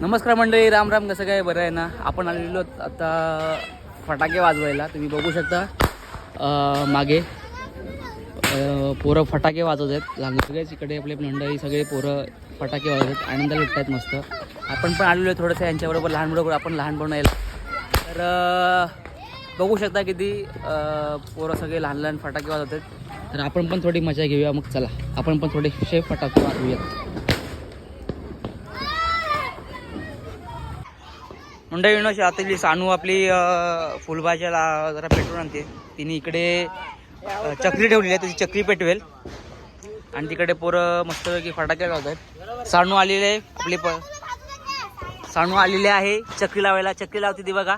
नमस्कार मंडळी राम राम कसं काय बरं आहे ना? आपण आलेलो आता फटाके वाजवायला तुम्ही बघू शकता. मागे पोरं फटाके वाजवत आहेत लहान सगळेच इकडे आपले मंडळी सगळे पोरं फटाके वाजवत आहेत आनंदाला लुटत आहेत मस्त. आपण पण आलेलो आहे थोडंसं यांच्याबरोबर लहान बरोबर आपण लहान यायला तर बघू शकता किती पोरं सगळे लहान लहान फटाके वाजवत आहेत तर आपण पण थोडी मजा घेऊया मग चला. आपण पण थोडेसे फटाके वाजवूयात. मुंडा विनोशी आता जी सानू आपली फुलभाज्याला जरा पेटवून आणते. तिने इकडे चक्री ठेवलेली आहे त्याची चक्री पेटवेल. आणि तिकडे पोरं मस्तपैकी फटाके लावत आहेत सानू आलेले आहे आपली प सानू आलेले आहे चक्री लावायला. चक्री लावते ती बघा.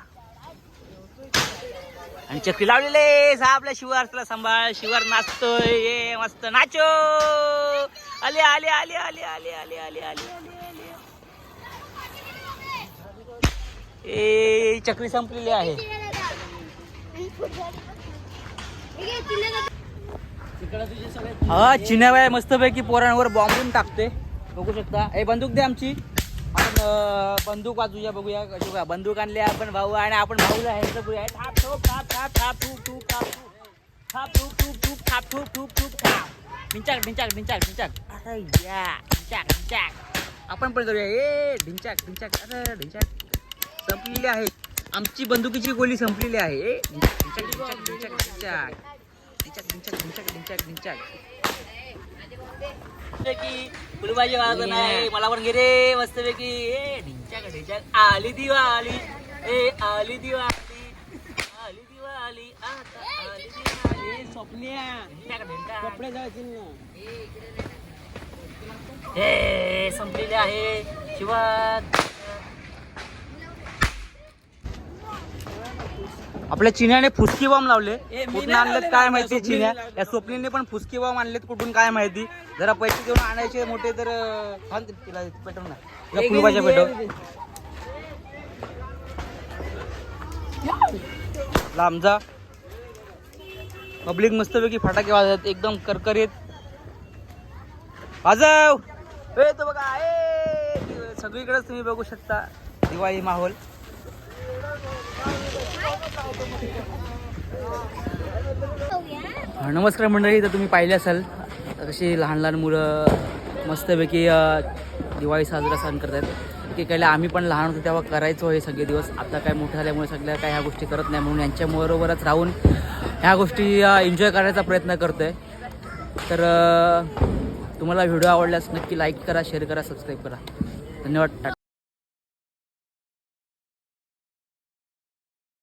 आणि चक्री लावलेले सा आपल्या शिवार तुला सांभाळ. शिवार नाचतोय. ये मस्त. नाचो. आले आले आले आले आले आले आले आले आले आले ए चक्री संपलेली आहे हा चिन्याबाई मस्तपैकी पोरांवर बॉम्बून टाकते बघू शकता ए बंदूक दे आमची आपण बंदूक वाजूया बघूया कशी का बंदूक आणली आपण भाऊ आणि आपण भाऊला ह्याचं बघूया थाप ठोप थाप थाप थाप ठूप ठूप थाप थाप ठूप ठूप ठूप थाप ठूप ठूप ठूप थाप ढिंचाक ढिंचाक ढिंचाक ढिंचाक अरे या ढिंचाक ढिंचाक आपण पण करूया ए ढिंचाक ढिंचाक अरे ढिंचाक संपलेली आहे आमची बंदुकीची गोळी संपलेली आहे. फुलबाजी वाजन आहे मला पण घे रे मस्त पैकी. आली दिवा आली दिवाळी. ए आली दिवा आली दिवाळी. आता आली दिवाळी. स्वप्निया. कपडे जायचे हे संपलेले आहे. शिवाय आपल्या चिन्याने फुसकी बॉम्ब लावले. कुठून आणलेत काय माहिती चिन्या. या स्वप्नीने पण फुसकी बॉम्ब आणलेत कुठून काय माहिती? जरा पैसे देऊन आणायचे मोठे तर तिला पेटव ना या फुलबाच्या पेटव. लांबजा पब्लिक मस्तपैकी फटाके वाजत एकदम करकरीत. वाजव. ए तो बघा ए सगळीकडेच तुम्ही बघू शकता दिवाळी माहोल. नमस्कार मंडळी तर तुम्ही पाहिले असाल. कशी लहान लहान मुलं मस्तपैकी दिवाळी साजरा सण करतात. की काही आम्ही पण लहान होतो तेव्हा करायचो हे सगळे दिवस. आता काय मोठं झाल्यामुळे सगळ्या काय ह्या गोष्टी करत नाही म्हणून यांच्याबरोबरच राहून ह्या गोष्टी एन्जॉय करायचा प्रयत्न करतो आहे तर तुम्हाला व्हिडिओ आवडल्यास नक्की लाईक करा शेअर करा सबस्क्राईब करा. धन्यवाद